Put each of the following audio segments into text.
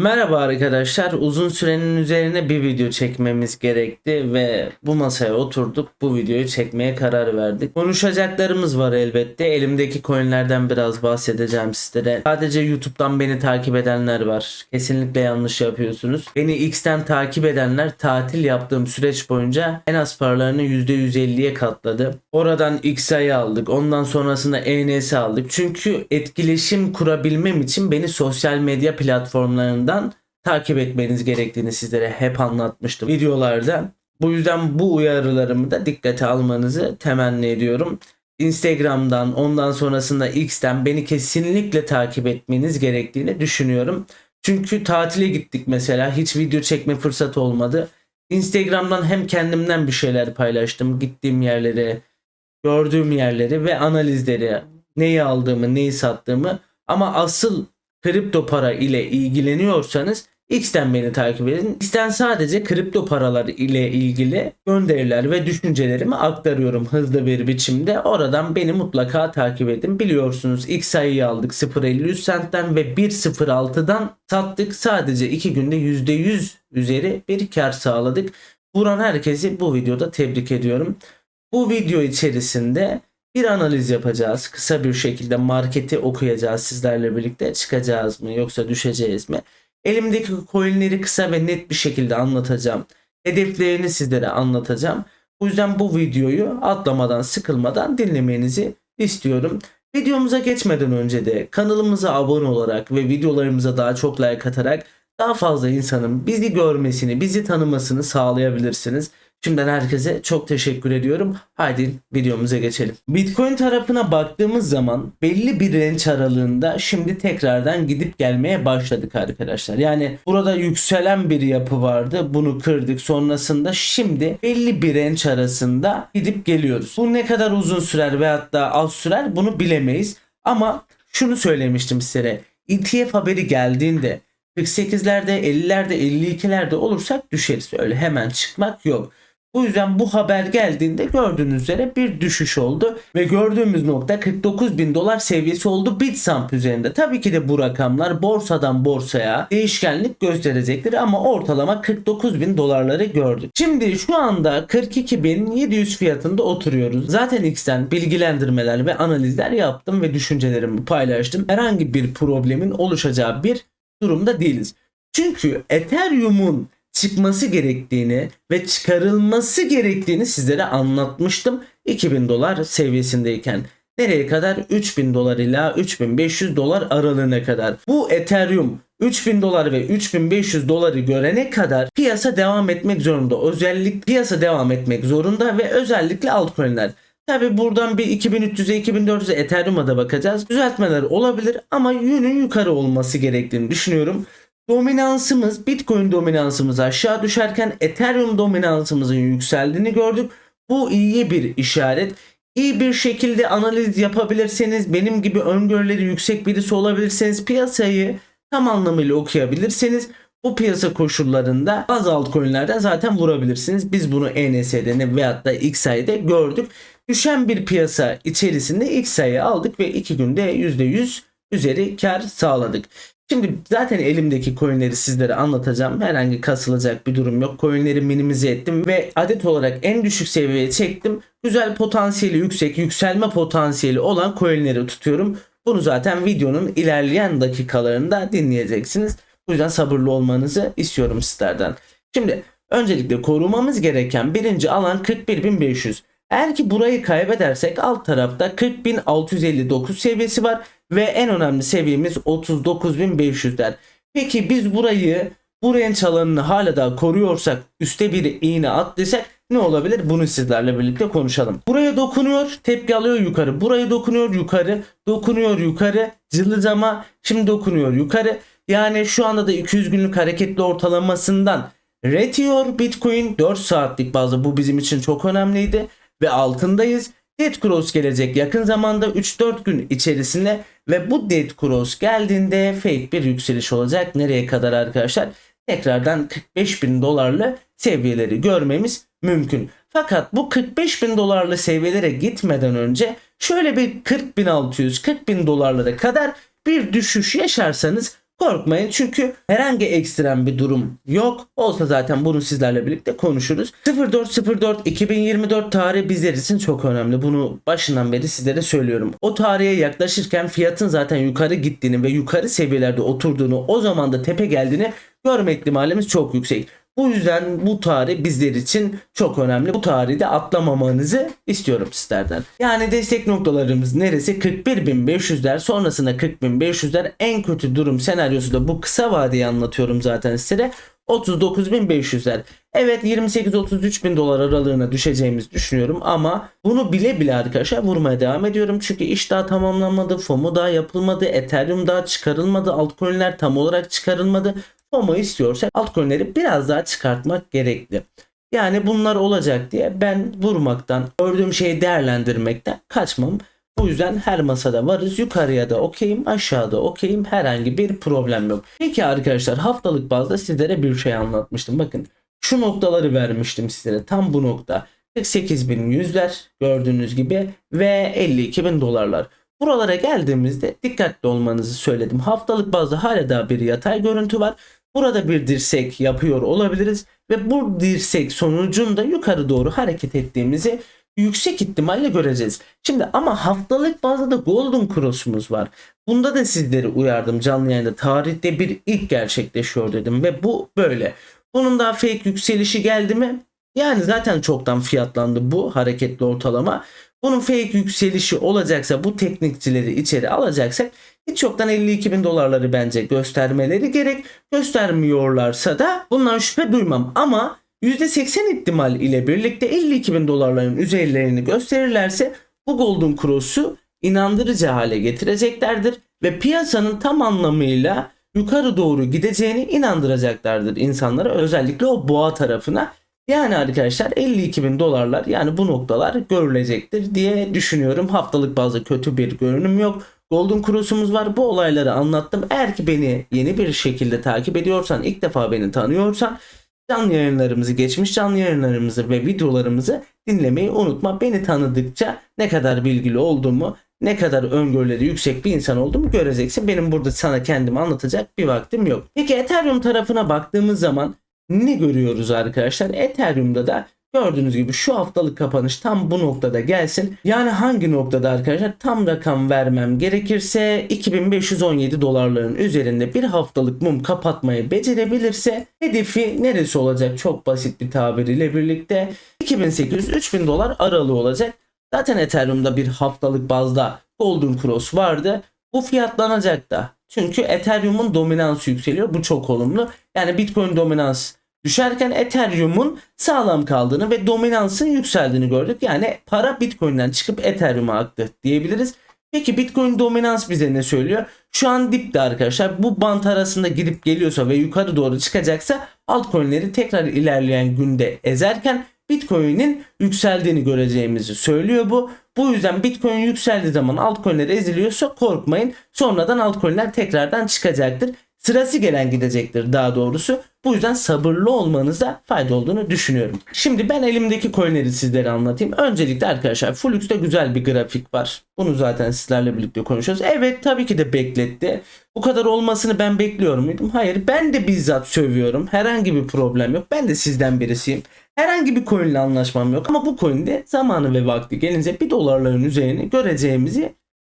Merhaba arkadaşlar. Uzun sürenin üzerine bir video çekmemiz gerekti ve bu masaya oturduk. Bu videoyu çekmeye karar verdik. Konuşacaklarımız var elbette. Elimdeki coinlerden biraz bahsedeceğim sizlere. Sadece YouTube'dan beni takip edenler var. Kesinlikle yanlış yapıyorsunuz. Beni X'ten takip edenler tatil yaptığım süreç boyunca en az paralarını %150'ye katladı. Oradan XA'yı aldık. Ondan sonrasında ENS aldık. Çünkü etkileşim kurabilmem için beni sosyal medya platformlarından takip etmeniz gerektiğini sizlere hep anlatmıştım videolarda. Bu yüzden bu uyarılarımı da dikkate almanızı temenni ediyorum. Instagram'dan ondan sonrasında X'ten beni kesinlikle takip etmeniz gerektiğini düşünüyorum. Çünkü tatile gittik mesela hiç video çekme fırsatı olmadı. Instagram'dan hem kendimden bir şeyler paylaştım. Gittiğim yerleri, gördüğüm yerleri ve analizleri, neyi aldığımı, neyi sattığımı ama asıl kripto para ile ilgileniyorsanız X'ten beni takip edin. X'ten sadece kripto paralar ile ilgili gönderiler ve düşüncelerimi aktarıyorum hızlı bir biçimde. Oradan beni mutlaka takip edin. Biliyorsunuz X sayıyı aldık 0.53 centten ve 1.06'dan sattık. Sadece 2 günde %100 üzeri bir kar sağladık. Vuran herkesi bu videoda tebrik ediyorum. Bu video içerisinde bir analiz yapacağız. Kısa bir şekilde marketi okuyacağız sizlerle birlikte. Çıkacağız mı yoksa düşeceğiz mi? Elimdeki coinleri kısa ve net bir şekilde anlatacağım. Hedeflerini sizlere anlatacağım. Bu yüzden bu videoyu atlamadan sıkılmadan dinlemenizi istiyorum. Videomuza geçmeden önce de kanalımıza abone olarak ve videolarımıza daha çok like atarak daha fazla insanın bizi görmesini, bizi tanımasını sağlayabilirsiniz. Şimdiden herkese çok teşekkür ediyorum. Haydi videomuza geçelim. Bitcoin tarafına baktığımız zaman belli bir renç aralığında şimdi tekrardan gidip gelmeye başladık arkadaşlar. Yani burada yükselen bir yapı vardı. Bunu kırdık. Sonrasında şimdi belli bir renç arasında gidip geliyoruz. Bu ne kadar uzun sürer veyahut da az sürer bunu bilemeyiz. Ama şunu söylemiştim size. ETF haberi geldiğinde 48'lerde, 50'lerde, 52'lerde olursak düşeriz. Öyle hemen çıkmak yok. Bu yüzden bu haber geldiğinde gördüğünüz üzere bir düşüş oldu ve gördüğümüz nokta 49 bin dolar seviyesi oldu Bitstamp üzerinde. Tabii ki de bu rakamlar borsadan borsaya değişkenlik gösterecektir ama ortalama 49 bin dolarları gördük. Şimdi şu anda 42 bin 700 fiyatında oturuyoruz. Zaten X'ten bilgilendirmeler ve analizler yaptım ve düşüncelerimi paylaştım. Herhangi bir problemin oluşacağı bir durumda değiliz. Çünkü Ethereum'un çıkması gerektiğini ve çıkarılması gerektiğini sizlere anlatmıştım 2000 dolar seviyesindeyken. Nereye kadar? 3000 dolar ila 3500 dolar aralığına kadar. Bu Ethereum 3000 dolar ve 3500 doları görene kadar piyasa devam etmek zorunda. Özellikle piyasa devam etmek zorunda ve özellikle altcoin'ler. Tabi buradan bir 2300'e 2400'e Ethereum'a da bakacağız. Düzeltmeler olabilir ama yönün yukarı olması gerektiğini düşünüyorum dominansımız Bitcoin dominansımız aşağı düşerken Ethereum dominansımızın yükseldiğini gördük. Bu iyi bir işaret. İyi bir şekilde analiz yapabilirseniz benim gibi öngörüleri yüksek birisi olabilirseniz piyasayı tam anlamıyla okuyabilirseniz bu piyasa koşullarında bazı altcoin'lerden zaten vurabilirsiniz. Biz bunu ENS'de veyahut da XAI'de gördük. Düşen bir piyasa içerisinde XAI'yi aldık ve 2 günde %100 üzeri kar sağladık. Şimdi zaten elimdeki coinleri sizlere anlatacağım. Herhangi kasılacak bir durum yok. Coinleri minimize ettim ve adet olarak en düşük seviyeye çektim. Güzel potansiyeli yüksek, yükselme potansiyeli olan coinleri tutuyorum. Bunu zaten videonun ilerleyen dakikalarında dinleyeceksiniz. Bu yüzden sabırlı olmanızı istiyorum sizlerden. Şimdi öncelikle korumamız gereken birinci alan 41.500. Eğer ki burayı kaybedersek alt tarafta 40.659 seviyesi var ve en önemli seviyemiz 39.500'ler. Peki biz burayı bu range alanını hala da koruyorsak üste bir iğne attıysak ne olabilir? Bunu sizlerle birlikte konuşalım. Buraya dokunuyor, tepki alıyor yukarı. Buraya dokunuyor yukarı, dokunuyor yukarı. Cılızama şimdi dokunuyor yukarı. Yani şu anda da 200 günlük hareketli ortalamasından retiyor Bitcoin 4 saatlik bazda bu bizim için çok önemliydi ve altındayız. Dead Cross gelecek yakın zamanda 3-4 gün içerisinde ve bu Dead Cross geldiğinde fake bir yükseliş olacak. Nereye kadar arkadaşlar? Tekrardan 45 bin dolarlı seviyeleri görmemiz mümkün. Fakat bu 45 bin dolarlı seviyelere gitmeden önce şöyle bir 40 bin 600 40 bin dolarlara kadar bir düşüş yaşarsanız Korkmayın çünkü herhangi ekstrem bir durum yok. Olsa zaten bunu sizlerle birlikte konuşuruz. 0404 2024 tarihi bizler için çok önemli. Bunu başından beri sizlere söylüyorum. O tarihe yaklaşırken fiyatın zaten yukarı gittiğini ve yukarı seviyelerde oturduğunu o zaman da tepe geldiğini görme ihtimalimiz çok yüksek. Bu yüzden bu tarih bizler için çok önemli. Bu tarihi de atlamamanızı istiyorum sizlerden. Yani destek noktalarımız neresi? 41.500'ler sonrasında 40.500'ler en kötü durum senaryosu da bu kısa vadeyi anlatıyorum zaten size. 39.500'ler. Evet 28-33 bin dolar aralığına düşeceğimizi düşünüyorum ama bunu bile bile arkadaşlar vurmaya devam ediyorum. Çünkü iş daha tamamlanmadı, FOMO daha yapılmadı, Ethereum daha çıkarılmadı, altcoin'ler tam olarak çıkarılmadı. FOMO istiyorsak altcoin'leri biraz daha çıkartmak gerekli. Yani bunlar olacak diye ben vurmaktan, gördüğüm şeyi değerlendirmekten kaçmam. Bu yüzden her masada varız. Yukarıya da okeyim, aşağıda okeyim. Herhangi bir problem yok. Peki arkadaşlar haftalık bazda sizlere bir şey anlatmıştım. Bakın şu noktaları vermiştim sizlere. Tam bu nokta. 48.100'ler gördüğünüz gibi ve 52.000 dolarlar. Buralara geldiğimizde dikkatli olmanızı söyledim. Haftalık bazda hala daha bir yatay görüntü var. Burada bir dirsek yapıyor olabiliriz ve bu dirsek sonucunda yukarı doğru hareket ettiğimizi yüksek ihtimalle göreceğiz. Şimdi ama haftalık bazda da Golden Cross'umuz var. Bunda da sizleri uyardım canlı yayında. Tarihte bir ilk gerçekleşiyor dedim ve bu böyle. Bunun daha fake yükselişi geldi mi? Yani zaten çoktan fiyatlandı bu hareketli ortalama. Bunun fake yükselişi olacaksa bu teknikçileri içeri alacaksak hiç yoktan 52 bin dolarları bence göstermeleri gerek. Göstermiyorlarsa da bundan şüphe duymam ama %80 ihtimal ile birlikte 52 bin dolarların üzerlerini gösterirlerse bu Golden Cross'u inandırıcı hale getireceklerdir ve piyasanın tam anlamıyla yukarı doğru gideceğini inandıracaklardır insanlara özellikle o boğa tarafına. Yani arkadaşlar 52 bin dolarlar yani bu noktalar görülecektir diye düşünüyorum. Haftalık bazı kötü bir görünüm yok. Golden Cross'umuz var. Bu olayları anlattım. Eğer ki beni yeni bir şekilde takip ediyorsan, ilk defa beni tanıyorsan canlı yayınlarımızı, geçmiş canlı yayınlarımızı ve videolarımızı dinlemeyi unutma. Beni tanıdıkça ne kadar bilgili olduğumu, ne kadar öngörüleri yüksek bir insan olduğumu göreceksin. Benim burada sana kendimi anlatacak bir vaktim yok. Peki Ethereum tarafına baktığımız zaman ne görüyoruz arkadaşlar? Ethereum'da da gördüğünüz gibi şu haftalık kapanış tam bu noktada gelsin. Yani hangi noktada arkadaşlar? Tam rakam vermem gerekirse 2517 dolarların üzerinde bir haftalık mum kapatmayı becerebilirse hedefi neresi olacak? Çok basit bir tabiriyle birlikte 2800-3000 dolar aralığı olacak. Zaten Ethereum'da bir haftalık bazda Golden Cross vardı. Bu fiyatlanacak da. Çünkü Ethereum'un dominansı yükseliyor. Bu çok olumlu. Yani Bitcoin dominans düşerken Ethereum'un sağlam kaldığını ve dominansın yükseldiğini gördük. Yani para Bitcoin'den çıkıp Ethereum'a aktı diyebiliriz. Peki Bitcoin dominans bize ne söylüyor? Şu an dipte arkadaşlar. Bu bant arasında gidip geliyorsa ve yukarı doğru çıkacaksa altcoin'leri tekrar ilerleyen günde ezerken Bitcoin'in yükseldiğini göreceğimizi söylüyor bu. Bu yüzden Bitcoin yükseldiği zaman altcoin'ler eziliyorsa korkmayın. Sonradan altcoin'ler tekrardan çıkacaktır. Sırası gelen gidecektir daha doğrusu. Bu yüzden sabırlı olmanızda fayda olduğunu düşünüyorum. Şimdi ben elimdeki coinleri sizlere anlatayım. Öncelikle arkadaşlar Flux'ta güzel bir grafik var. Bunu zaten sizlerle birlikte konuşuyoruz. Evet tabii ki de bekletti. Bu kadar olmasını ben bekliyor muydum? Hayır ben de bizzat sövüyorum. Herhangi bir problem yok. Ben de sizden birisiyim. Herhangi bir coin anlaşmam yok. Ama bu coin'de zamanı ve vakti gelince bir dolarların üzerini göreceğimizi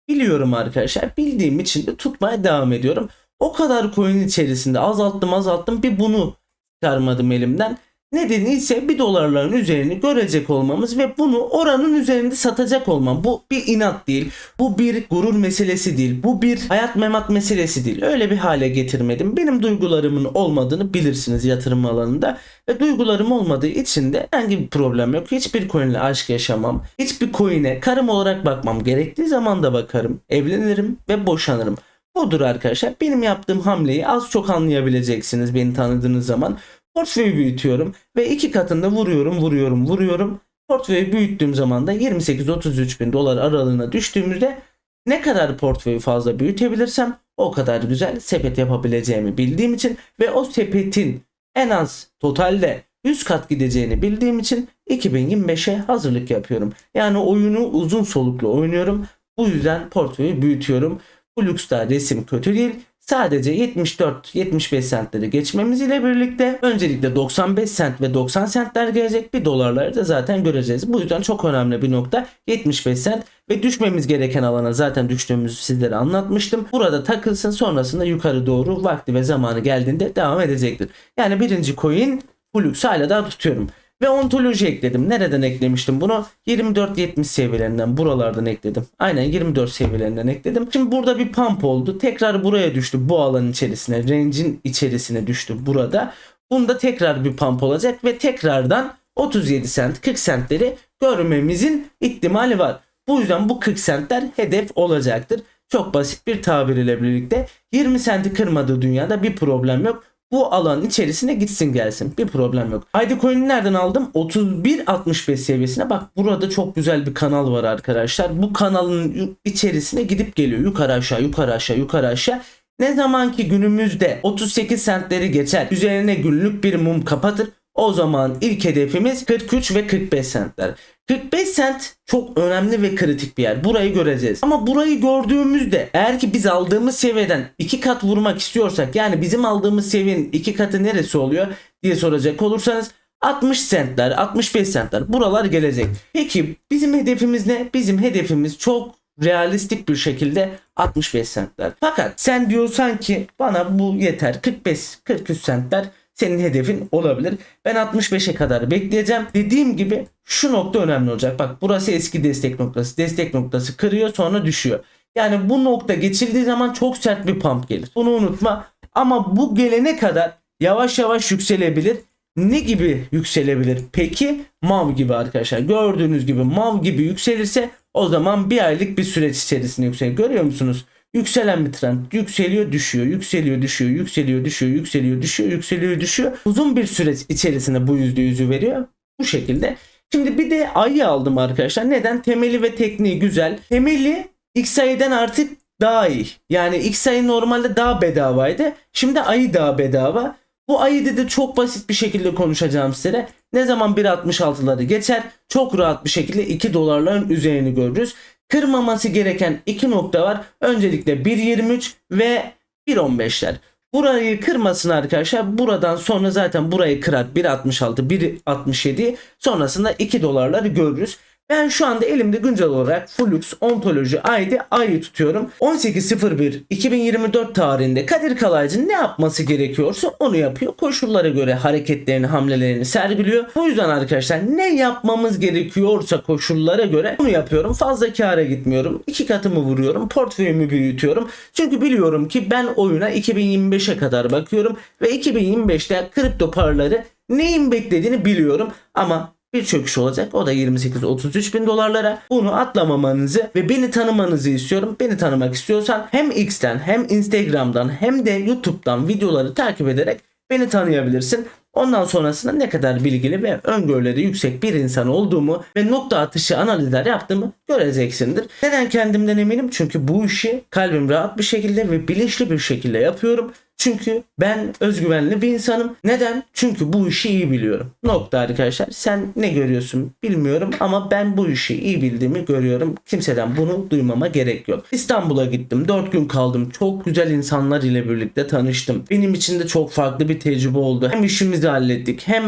biliyorum arkadaşlar. Bildiğim için de tutmaya devam ediyorum. O kadar coin içerisinde azalttım azalttım bir bunu çıkarmadım elimden. Nedeni ise bir dolarların üzerini görecek olmamız ve bunu oranın üzerinde satacak olmam. Bu bir inat değil. Bu bir gurur meselesi değil. Bu bir hayat memat meselesi değil. Öyle bir hale getirmedim. Benim duygularımın olmadığını bilirsiniz yatırım alanında. Ve duygularım olmadığı için de herhangi bir problem yok. Hiçbir coinle aşk yaşamam. Hiçbir coin'e karım olarak bakmam. Gerektiği zaman da bakarım. Evlenirim ve boşanırım. Budur arkadaşlar. Benim yaptığım hamleyi az çok anlayabileceksiniz beni tanıdığınız zaman. Portföyü büyütüyorum ve iki katında vuruyorum, vuruyorum, vuruyorum. Portföyü büyüttüğüm zaman da 28-33 bin dolar aralığına düştüğümüzde ne kadar portföyü fazla büyütebilirsem o kadar güzel sepet yapabileceğimi bildiğim için ve o sepetin en az totalde 100 kat gideceğini bildiğim için 2025'e hazırlık yapıyorum. Yani oyunu uzun soluklu oynuyorum. Bu yüzden portföyü büyütüyorum. Bu lüksler resim kötü değil. sadece 74-75 centleri geçmemiz ile birlikte öncelikle 95 cent ve 90 centler gelecek bir dolarları da zaten göreceğiz. Bu yüzden çok önemli bir nokta 75 cent ve düşmemiz gereken alana zaten düştüğümüzü sizlere anlatmıştım. Burada takılsın sonrasında yukarı doğru vakti ve zamanı geldiğinde devam edecektir. Yani birinci coin Flux hala daha tutuyorum. Ve ontoloji ekledim. Nereden eklemiştim bunu? 24-70 seviyelerinden buralardan ekledim. Aynen 24 seviyelerinden ekledim. Şimdi burada bir pump oldu. Tekrar buraya düştü. Bu alanın içerisine. Range'in içerisine düştü burada. Bunda tekrar bir pump olacak ve tekrardan 37 cent 40 centleri görmemizin ihtimali var. Bu yüzden bu 40 centler hedef olacaktır. Çok basit bir tabir ile birlikte 20 centi kırmadığı dünyada bir problem yok bu alan içerisine gitsin gelsin. Bir problem yok. ID Coin'i nereden aldım? 31.65 seviyesine. Bak burada çok güzel bir kanal var arkadaşlar. Bu kanalın içerisine gidip geliyor. Yukarı aşağı yukarı aşağı yukarı aşağı. Ne zaman ki günümüzde 38 centleri geçer. Üzerine günlük bir mum kapatır. O zaman ilk hedefimiz 43 ve 45 centler. 45 cent çok önemli ve kritik bir yer. Burayı göreceğiz. Ama burayı gördüğümüzde eğer ki biz aldığımız seviyeden iki kat vurmak istiyorsak yani bizim aldığımız seviyenin iki katı neresi oluyor diye soracak olursanız 60 centler, 65 centler buralar gelecek. Peki bizim hedefimiz ne? Bizim hedefimiz çok realistik bir şekilde 65 centler. Fakat sen diyorsan ki bana bu yeter 45 43 centler senin hedefin olabilir. Ben 65'e kadar bekleyeceğim. Dediğim gibi şu nokta önemli olacak. Bak burası eski destek noktası. Destek noktası kırıyor sonra düşüyor. Yani bu nokta geçildiği zaman çok sert bir pump gelir. Bunu unutma. Ama bu gelene kadar yavaş yavaş yükselebilir. Ne gibi yükselebilir? Peki MAV gibi arkadaşlar. Gördüğünüz gibi MAV gibi yükselirse o zaman bir aylık bir süreç içerisinde yükselir. Görüyor musunuz? Yükselen bir trend. Yükseliyor, düşüyor, yükseliyor, düşüyor, yükseliyor, düşüyor, yükseliyor, düşüyor, yükseliyor, düşüyor. Uzun bir süreç içerisinde bu %100'ü veriyor. Bu şekilde. Şimdi bir de ayı aldım arkadaşlar. Neden? Temeli ve tekniği güzel. Temeli XAI'den artık daha iyi. Yani XAI normalde daha bedavaydı. Şimdi ayı daha bedava. Bu ayı dedi çok basit bir şekilde konuşacağım size. Ne zaman 1.66'ları geçer çok rahat bir şekilde 2 dolarların üzerini görürüz. Kırmaması gereken iki nokta var. Öncelikle 1.23 ve 1.15'ler. Burayı kırmasın arkadaşlar. Buradan sonra zaten burayı kırar 1.66 1.67 sonrasında 2 dolarları görürüz. Ben şu anda elimde güncel olarak Flux Ontoloji ID ayı tutuyorum. 18.01.2024 tarihinde Kadir Kalaycı ne yapması gerekiyorsa onu yapıyor. Koşullara göre hareketlerini, hamlelerini sergiliyor. Bu yüzden arkadaşlar ne yapmamız gerekiyorsa koşullara göre bunu yapıyorum. Fazla kâra gitmiyorum. İki katımı vuruyorum. Portföyümü büyütüyorum. Çünkü biliyorum ki ben oyuna 2025'e kadar bakıyorum ve 2025'te kripto paraları neyin beklediğini biliyorum ama bir çöküş olacak. O da 28-33 bin dolarlara. Bunu atlamamanızı ve beni tanımanızı istiyorum. Beni tanımak istiyorsan hem X'ten hem Instagram'dan hem de YouTube'dan videoları takip ederek beni tanıyabilirsin. Ondan sonrasında ne kadar bilgili ve öngörüleri yüksek bir insan olduğumu ve nokta atışı analizler yaptığımı göreceksindir. Neden kendimden eminim? Çünkü bu işi kalbim rahat bir şekilde ve bilinçli bir şekilde yapıyorum. Çünkü ben özgüvenli bir insanım. Neden? Çünkü bu işi iyi biliyorum. Nokta arkadaşlar. Sen ne görüyorsun bilmiyorum ama ben bu işi iyi bildiğimi görüyorum. Kimseden bunu duymama gerek yok. İstanbul'a gittim. 4 gün kaldım. Çok güzel insanlar ile birlikte tanıştım. Benim için de çok farklı bir tecrübe oldu. Hem işimizi hallettik hem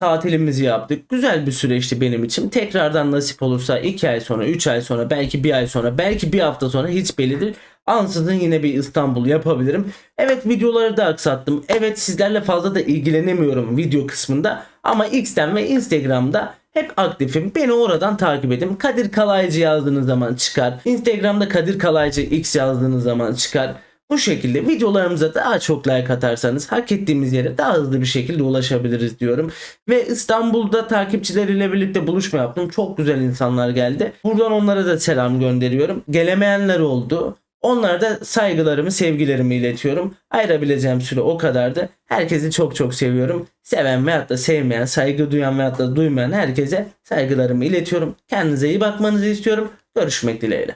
tatilimizi yaptık. Güzel bir süreçti benim için. Tekrardan nasip olursa 2 ay sonra, 3 ay sonra, belki 1 ay sonra, belki bir hafta sonra hiç belli değil. Ansızın yine bir İstanbul yapabilirim. Evet videoları da aksattım. Evet sizlerle fazla da ilgilenemiyorum video kısmında. Ama X'ten ve Instagram'da hep aktifim. Beni oradan takip edin. Kadir Kalaycı yazdığınız zaman çıkar. Instagram'da Kadir Kalaycı X yazdığınız zaman çıkar. Bu şekilde videolarımıza daha çok like atarsanız hak ettiğimiz yere daha hızlı bir şekilde ulaşabiliriz diyorum. Ve İstanbul'da takipçileriyle birlikte buluşma yaptım. Çok güzel insanlar geldi. Buradan onlara da selam gönderiyorum. Gelemeyenler oldu. Onlara da saygılarımı, sevgilerimi iletiyorum. Ayırabileceğim süre o kadardı. Herkesi çok çok seviyorum. Seven veyahut da sevmeyen, saygı duyan veyahut da duymayan herkese saygılarımı iletiyorum. Kendinize iyi bakmanızı istiyorum. Görüşmek dileğiyle.